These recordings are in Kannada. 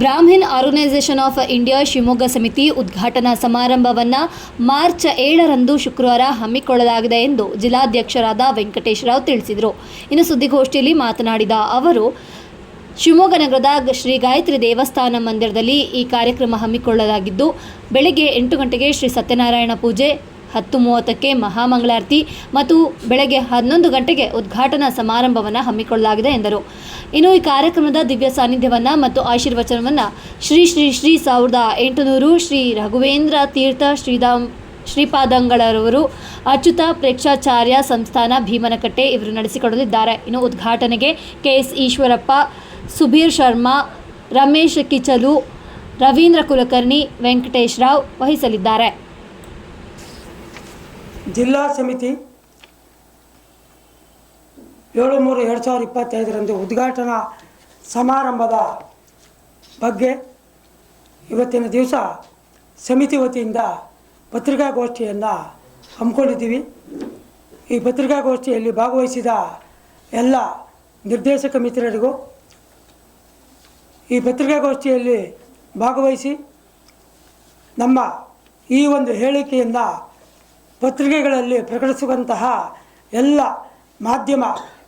Brahmin organisation of India Shivamogga ಸಮಿತಿ ಉದ್ಘಾಟನಾ ಸಮಾರಂಭವನ್ನು ಮಾರ್ಚ್ ಏಳರಂದು ಶುಕ್ರವಾರ ಹಮ್ಮಿಕೊಳ್ಳಲಾಗಿದೆ ಎಂದು ಜಿಲ್ಲಾಧ್ಯಕ್ಷರಾದ ವೆಂಕಟೇಶ್ ರಾವ್ ತಿಳಿಸಿದರು. ಇನ್ನು ಸುದ್ದಿಗೋಷ್ಠಿಯಲ್ಲಿ ಮಾತನಾಡಿದ ಅವರು, ಶಿವಮೊಗ್ಗ ನಗರದ ಶ್ರೀ ಗಾಯತ್ರಿ ದೇವಸ್ಥಾನ ಮಂದಿರದಲ್ಲಿ ಈ ಕಾರ್ಯಕ್ರಮ ಹಮ್ಮಿಕೊಳ್ಳಲಾಗಿದ್ದು, ಬೆಳಗ್ಗೆ ಎಂಟು ಗಂಟೆಗೆ ಶ್ರೀ ಸತ್ಯನಾರಾಯಣ ಪೂಜೆ ಹತ್ತು ಮೂವತ್ತಕ್ಕೆ ಮಹಾಮಂಗಳಾರತಿ ಮತ್ತು ಬೆಳಗ್ಗೆ ಹನ್ನೊಂದು ಗಂಟೆಗೆ ಉದ್ಘಾಟನಾ ಸಮಾರಂಭವನ್ನು ಹಮ್ಮಿಕೊಳ್ಳಲಾಗಿದೆ ಎಂದರು. ಇನ್ನು ಈ ಕಾರ್ಯಕ್ರಮದ ದಿವ್ಯ ಸಾನ್ನಿಧ್ಯವನ್ನು ಮತ್ತು ಆಶೀರ್ವಚನವನ್ನು ಶ್ರೀ ಶ್ರೀ ಶ್ರೀ ಸಾವಿರದ ಎಂಟುನೂರು ಶ್ರೀ ರಘುವೇಂದ್ರ ತೀರ್ಥ ಶ್ರೀಧಾಮ್ ಶ್ರೀಪಾದಂಗಳರವರು ಅಚ್ಯುತ ಪ್ರೇಕ್ಷಾಚಾರ್ಯ ಸಂಸ್ಥಾನ ಭೀಮನಕಟ್ಟೆ ಇವರು ನಡೆಸಿಕೊಡಲಿದ್ದಾರೆ. ಇನ್ನು ಉದ್ಘಾಟನೆಗೆ ಕೆ ಎಸ್ ಈಶ್ವರಪ್ಪ, ಸುಬೀರ್ ಶರ್ಮಾ, ರಮೇಶ್ ಕಿಚಲು, ರವೀಂದ್ರ ಕುಲಕರ್ಣಿ, ವೆಂಕಟೇಶ್ ರಾವ್ ವಹಿಸಲಿದ್ದಾರೆ. ಜಿಲ್ಲಾ ಸಮಿತಿ ಏಳು ಮೂರು ಎರಡು ಸಾವಿರದ ಇಪ್ಪತ್ತೈದರಂದು ಉದ್ಘಾಟನಾ ಸಮಾರಂಭದ ಬಗ್ಗೆ ಇವತ್ತಿನ ದಿವಸ ಸಮಿತಿ ವತಿಯಿಂದ ಪತ್ರಿಕಾಗೋಷ್ಠಿಯನ್ನು ಹಮ್ಮಿಕೊಂಡಿದ್ದೀವಿ. ಈ ಪತ್ರಿಕಾಗೋಷ್ಠಿಯಲ್ಲಿ ಭಾಗವಹಿಸಿದ ಎಲ್ಲ ನಿರ್ದೇಶಕ ಮಿತ್ರರಿಗೂ ಈ ಪತ್ರಿಕಾಗೋಷ್ಠಿಯಲ್ಲಿ ಭಾಗವಹಿಸಿ ನಮ್ಮ ಈ ಒಂದು ಹೇಳಿಕೆಯಿಂದ ಪತ್ರಿಕೆಗಳಲ್ಲಿ ಪ್ರಕಟಿಸುವಂತಹ ಎಲ್ಲ ಮಾಧ್ಯಮ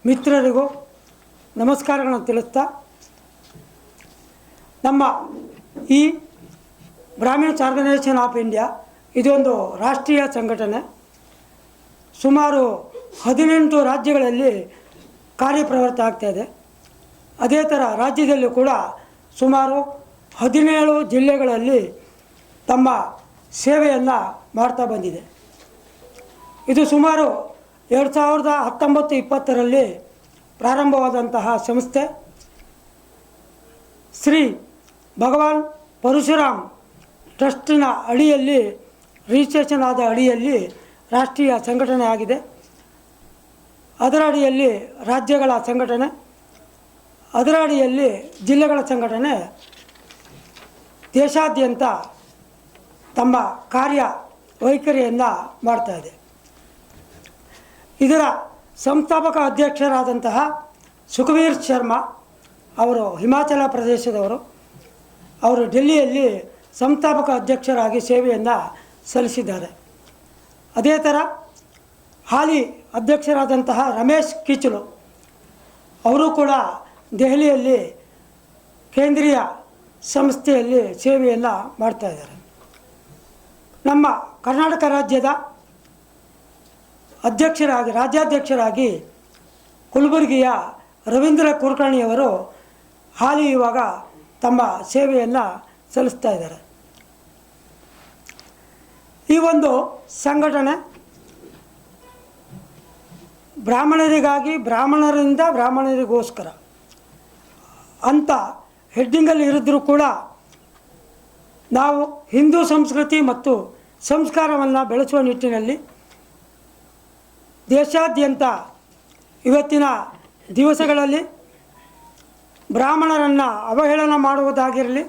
ಮಿತ್ರರಿಗೂ ನಮಸ್ಕಾರಗಳನ್ನು ತಿಳಿಸ್ತಾ, ನಮ್ಮ ಈ ಬ್ರಾಹ್ಮಿಣ್ಸ್ ಆರ್ಗನೈಸೇಷನ್ ಆಫ್ ಇಂಡಿಯಾ ಇದೊಂದು ರಾಷ್ಟ್ರೀಯ ಸಂಘಟನೆ. ಸುಮಾರು ಹದಿನೆಂಟು ರಾಜ್ಯಗಳಲ್ಲಿ ಕಾರ್ಯಪ್ರವೃತ್ತ ಆಗ್ತಾ ಇದೆ. ಅದೇ ಥರ ರಾಜ್ಯದಲ್ಲೂ ಕೂಡ ಸುಮಾರು ಹದಿನೇಳು ಜಿಲ್ಲೆಗಳಲ್ಲಿ ತಮ್ಮ ಸೇವೆಯನ್ನು ಮಾಡ್ತಾ ಬಂದಿದೆ. ಇದು ಸುಮಾರು ಎರಡು ಸಾವಿರದ ಹತ್ತೊಂಬತ್ತು ಇಪ್ಪತ್ತರಲ್ಲಿ ಪ್ರಾರಂಭವಾದಂತಹ ಸಂಸ್ಥೆ. ಶ್ರೀ ಭಗವಾನ್ ಪರಶುರಾಮ್ ಟ್ರಸ್ಟಿನ ಅಡಿಯಲ್ಲಿ, ರಿಜಿಸ್ಟ್ರೇಷನ್ ಆದ ಅಡಿಯಲ್ಲಿ ರಾಷ್ಟ್ರೀಯ ಸಂಘಟನೆ ಆಗಿದೆ. ಅದರ ಅಡಿಯಲ್ಲಿ ರಾಜ್ಯಗಳ ಸಂಘಟನೆ, ಅದರ ಅಡಿಯಲ್ಲಿ ಜಿಲ್ಲೆಗಳ ಸಂಘಟನೆ, ದೇಶಾದ್ಯಂತ ತಮ್ಮ ಕಾರ್ಯ ವೈಖರಿಯನ್ನು ಮಾಡ್ತಾ ಇದೆ. ಇದರ ಸಂಸ್ಥಾಪಕ ಅಧ್ಯಕ್ಷರಾದಂತಹ ಸುಖವೀರ್ ಶರ್ಮಾ ಅವರು ಹಿಮಾಚಲ ಪ್ರದೇಶದವರು. ಅವರು ಡೆಲ್ಲಿಯಲ್ಲಿ ಸಂಸ್ಥಾಪಕ ಅಧ್ಯಕ್ಷರಾಗಿ ಸೇವೆಯನ್ನು ಸಲ್ಲಿಸಿದ್ದಾರೆ. ಅದೇ ಥರ ಹಾಲಿ ಅಧ್ಯಕ್ಷರಾದಂತಹ ರಮೇಶ್ ಕಿಚಲು ಅವರು ಕೂಡ ದೆಹಲಿಯಲ್ಲಿ ಕೇಂದ್ರೀಯ ಸಂಸ್ಥೆಯಲ್ಲಿ ಸೇವೆಯನ್ನು ಮಾಡ್ತಾಯಿದ್ದಾರೆ ನಮ್ಮ ಕರ್ನಾಟಕ ರಾಜ್ಯದ ಅಧ್ಯಕ್ಷರಾಗಿ, ರಾಜ್ಯಾಧ್ಯಕ್ಷರಾಗಿ ಕಲಬುರಗಿಯ ರವೀಂದ್ರ ಕುಲಕರ್ಣಿಯವರು ಹಾಲಿ ಇವಾಗ ತಮ್ಮ ಸೇವೆಯನ್ನು ಸಲ್ಲಿಸ್ತಾ ಇದ್ದಾರೆ. ಈ ಒಂದು ಸಂಘಟನೆ ಬ್ರಾಹ್ಮಣರಿಗಾಗಿ, ಬ್ರಾಹ್ಮಣರಿಂದ ಬ್ರಾಹ್ಮಣರಿಗೋಸ್ಕರ ಅಂತ ಹೆಡ್ಡಿಂಗಲ್ಲಿ ಇರಿದ್ರೂ ಕೂಡ ನಾವು ಹಿಂದೂ ಸಂಸ್ಕೃತಿ ಮತ್ತು ಸಂಸ್ಕಾರವನ್ನು ಬೆಳೆಸುವ ನಿಟ್ಟಿನಲ್ಲಿ ದೇಶಾದ್ಯಂತ ಇವತ್ತಿನ ದಿವಸಗಳಲ್ಲಿ ಬ್ರಾಹ್ಮಣರನ್ನು ಅವಹೇಳನ ಮಾಡುವುದಾಗಿರಲಿ,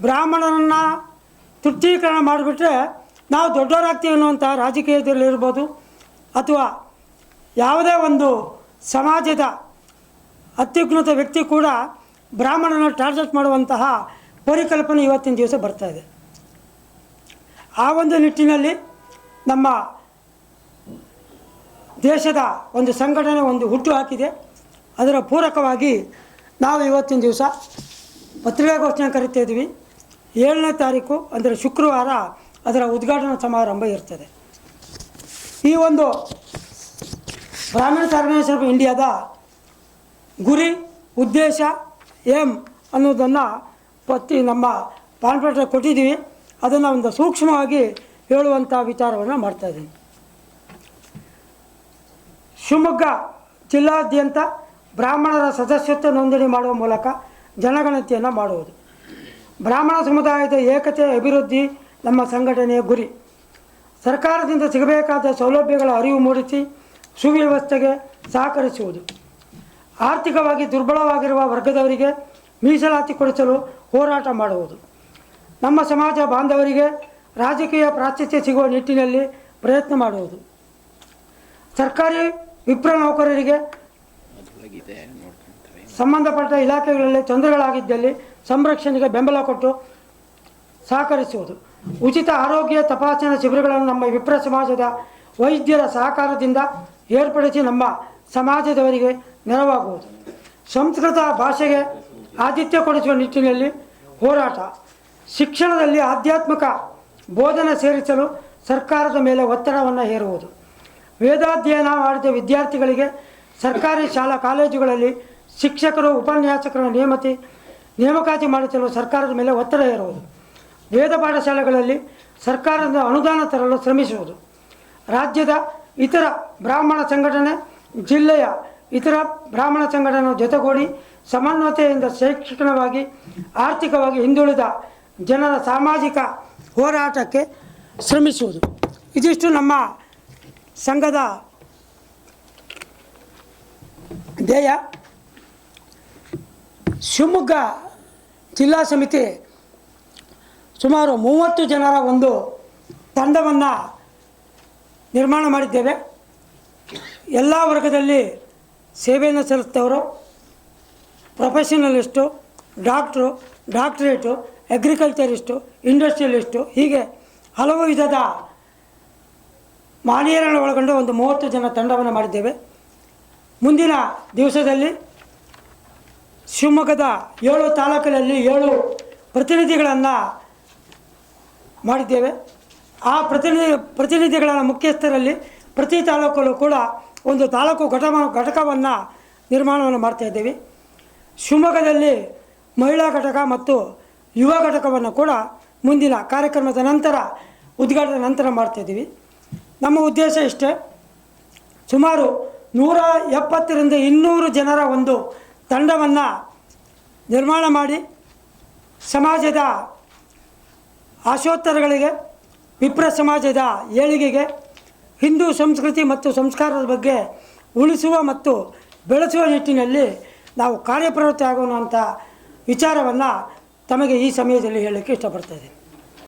ಬ್ರಾಹ್ಮಣರನ್ನು ತೃಪ್ತೀಕರಣ ಮಾಡಿಬಿಟ್ರೆ ನಾವು ದೊಡ್ಡವರಾಗ್ತೀವಿ ಅನ್ನುವಂಥ ರಾಜಕೀಯದಲ್ಲಿರ್ಬೋದು ಅಥವಾ ಯಾವುದೇ ಒಂದು ಸಮಾಜದ ಅತ್ಯುನ್ನತ ವ್ಯಕ್ತಿ ಕೂಡ ಬ್ರಾಹ್ಮಣನ ಟಾರ್ಗೆಟ್ ಮಾಡುವಂತಹ ಪರಿಕಲ್ಪನೆ ಇವತ್ತಿನ ದಿವಸ ಬರ್ತಾ ಇದೆ. ಆ ಒಂದು ನಿಟ್ಟಿನಲ್ಲಿ ನಮ್ಮ ದೇಶದ ಒಂದು ಸಂಘಟನೆ ಒಂದು ಹುಟ್ಟು ಹಾಕಿದೆ. ಅದರ ಪೂರಕವಾಗಿ ನಾವು ಇವತ್ತಿನ ದಿವಸ ಪತ್ರಿಕಾಗೋಷ್ಠಿನ ಕರಿತಾ ಇದ್ದೀವಿ. ಏಳನೇ ತಾರೀಕು ಅಂದರೆ ಶುಕ್ರವಾರ ಅದರ ಉದ್ಘಾಟನಾ ಸಮಾರಂಭ ಇರ್ತದೆ. ಈ ಒಂದು ಗ್ರಾಮೀಣ ಆರ್ಗನೈಸೇಷನ್ ಆಫ್ ಇಂಡಿಯಾದ ಗುರಿ, ಉದ್ದೇಶ, ಏಮ್ ಅನ್ನೋದನ್ನು ಪತ್ತಿ ನಮ್ಮ ಪಾನ್ಪೇಟೆ ಕೊಟ್ಟಿದ್ದೀವಿ. ಅದನ್ನು ಒಂದು ಸೂಕ್ಷ್ಮವಾಗಿ ಹೇಳುವಂಥ ವಿಚಾರವನ್ನು ಮಾಡ್ತಾಯಿದ್ದೀನಿ ಶಿವಮೊಗ್ಗ ಜಿಲ್ಲಾದ್ಯಂತ ಬ್ರಾಹ್ಮಣರ ಸದಸ್ಯತ್ವ ನೋಂದಣಿ ಮಾಡುವ ಮೂಲಕ ಜನಗಣತಿಯನ್ನು ಮಾಡುವುದು. ಬ್ರಾಹ್ಮಣ ಸಮುದಾಯದ ಏಕತೆ ಅಭಿವೃದ್ಧಿ ನಮ್ಮ ಸಂಘಟನೆಯ ಗುರಿ. ಸರ್ಕಾರದಿಂದ ಸಿಗಬೇಕಾದ ಸೌಲಭ್ಯಗಳ ಅರಿವು ಮೂಡಿಸಿ ಸುವ್ಯವಸ್ಥೆಗೆ ಸಹಕರಿಸುವುದು. ಆರ್ಥಿಕವಾಗಿ ದುರ್ಬಲವಾಗಿರುವ ವರ್ಗದವರಿಗೆ ಮೀಸಲಾತಿ ಕೊಡಿಸಲು ಹೋರಾಟ ಮಾಡುವುದು. ನಮ್ಮ ಸಮಾಜ ಬಾಂಧವರಿಗೆ ರಾಜಕೀಯ ಪ್ರಾಶಸ್ತ್ಯ ಸಿಗುವ ನಿಟ್ಟಿನಲ್ಲಿ ಪ್ರಯತ್ನ ಮಾಡುವುದು. ಸರ್ಕಾರಿ ವಿಪ್ರ ನೌಕರರಿಗೆ ಸಂಬಂಧಪಟ್ಟ ಇಲಾಖೆಗಳಲ್ಲಿ ತೊಂದರೆಗಳಾಗಿದ್ದಲ್ಲಿ ಸಂರಕ್ಷಣೆಗೆ ಬೆಂಬಲ ಕೊಟ್ಟು ಸಹಕರಿಸುವುದು. ಉಚಿತ ಆರೋಗ್ಯ ತಪಾಸಣಾ ಶಿಬಿರಗಳನ್ನು ನಮ್ಮ ವಿಪ್ರ ಸಮಾಜದ ವೈದ್ಯರ ಸಹಕಾರದಿಂದ ಏರ್ಪಡಿಸಿ ನಮ್ಮ ಸಮಾಜದವರಿಗೆ ನೆರವಾಗುವುದು. ಸಂಸ್ಕೃತ ಭಾಷೆಗೆ ಆದಿತ್ಯ ಕೊಡಿಸುವ ನಿಟ್ಟಿನಲ್ಲಿ ಹೋರಾಟ. ಶಿಕ್ಷಣದಲ್ಲಿ ಆಧ್ಯಾತ್ಮಿಕ ಬೋಧನೆ ಸೇರಿಸಲು ಸರ್ಕಾರದ ಮೇಲೆ ಒತ್ತಡವನ್ನು ಹೇರುವುದು. ವೇದಾಧ್ಯಯನ ಮಾಡಿದ ವಿದ್ಯಾರ್ಥಿಗಳಿಗೆ ಸರ್ಕಾರಿ ಶಾಲಾ ಕಾಲೇಜುಗಳಲ್ಲಿ ಶಿಕ್ಷಕರು, ಉಪನ್ಯಾಸಕರ ನೇಮತಿ, ನೇಮಕಾತಿ ಮಾಡಿಸಲು ಸರ್ಕಾರದ ಮೇಲೆ ಒತ್ತಡ ಇರುವುದು ವೇದ ಪಾಠಶಾಲೆಗಳಲ್ಲಿ ಸರ್ಕಾರದ ಅನುದಾನ ತರಲು ಶ್ರಮಿಸುವುದು. ರಾಜ್ಯದ ಇತರ ಬ್ರಾಹ್ಮಣ ಸಂಘಟನೆ, ಜಿಲ್ಲೆಯ ಇತರ ಬ್ರಾಹ್ಮಣ ಸಂಘಟನೆ ಜೊತೆಗೂಡಿ ಸಮನ್ವತೆಯಿಂದ ಶೈಕ್ಷಣಿಕವಾಗಿ, ಆರ್ಥಿಕವಾಗಿ ಹಿಂದುಳಿದ ಜನರ ಸಾಮಾಜಿಕ ಹೋರಾಟಕ್ಕೆ ಶ್ರಮಿಸುವುದು. ಇದಿಷ್ಟು ನಮ್ಮ ಸಂಘದ ಧ್ಯೇಯ ಶಿವಮೊಗ್ಗ ಜಿಲ್ಲಾ ಸಮಿತಿ ಸುಮಾರು ಮೂವತ್ತು ಜನರ ಒಂದು ತಂಡವನ್ನು ನಿರ್ಮಾಣ ಮಾಡಿದ್ದೇವೆ. ಎಲ್ಲ ವರ್ಗದಲ್ಲಿ ಸೇವೆಯನ್ನು ಸಲ್ಲಿಸ್ತವರು professionalist, doctor, doctorate, agriculturist, industrialist ಹೀಗೆ ಹಲವು ವಿಧದ ಮಾನಿಯರನ್ನು ಒಳಗೊಂಡು ಒಂದು ಮೂವತ್ತು ಜನ ತಂಡವನ್ನು ಮಾಡಿದ್ದೇವೆ. ಮುಂದಿನ ದಿವಸದಲ್ಲಿ ಶಿವಮೊಗ್ಗದ ಏಳು ತಾಲೂಕಿನಲ್ಲಿ ಏಳು ಪ್ರತಿನಿಧಿಗಳನ್ನು ಮಾಡಿದ್ದೇವೆ. ಆ ಪ್ರತಿನಿಧಿ ಪ್ರತಿನಿಧಿಗಳ ಮುಖ್ಯಸ್ಥರಲ್ಲಿ ಪ್ರತಿ ತಾಲೂಕಲ್ಲೂ ಕೂಡ ಒಂದು ತಾಲೂಕು ಘಟಮ, ಘಟಕವನ್ನು ನಿರ್ಮಾಣವನ್ನು ಮಾಡ್ತಾಯಿದ್ದೀವಿ ಶಿವಮೊಗ್ಗದಲ್ಲಿ ಮಹಿಳಾ ಘಟಕ ಮತ್ತು ಯುವ ಘಟಕವನ್ನು ಕೂಡ ಮುಂದಿನ ಕಾರ್ಯಕ್ರಮದ ನಂತರ, ಉದ್ಘಾಟನೆ ನಂತರ ಮಾಡ್ತಾಯಿದ್ದೀವಿ ನಮ್ಮ ಉದ್ದೇಶ ಇಷ್ಟೇ. ಸುಮಾರು ನೂರ ಎಪ್ಪತ್ತರಿಂದ ಇನ್ನೂರು ಜನರ ಒಂದು ತಂಡವನ್ನು ನಿರ್ಮಾಣ ಮಾಡಿ ಸಮಾಜದ ಆಶೋತ್ತರಗಳಿಗೆ, ವಿಪ್ರ ಸಮಾಜದ ಏಳಿಗೆಗೆ, ಹಿಂದೂ ಸಂಸ್ಕೃತಿ ಮತ್ತು ಸಂಸ್ಕಾರದ ಬಗ್ಗೆ ಉಳಿಸುವ ಮತ್ತು ಬೆಳೆಸುವ ನಿಟ್ಟಿನಲ್ಲಿ ನಾವು ಕಾರ್ಯಪ್ರವೃತ್ತಿ ಆಗೋಣ ಅಂತ ವಿಚಾರವನ್ನು ತಮಗೆ ಈ ಸಮಯದಲ್ಲಿ ಹೇಳಲಿಕ್ಕೆ ಇಷ್ಟಪಡ್ತಾ ಇದ್ದೀನಿ.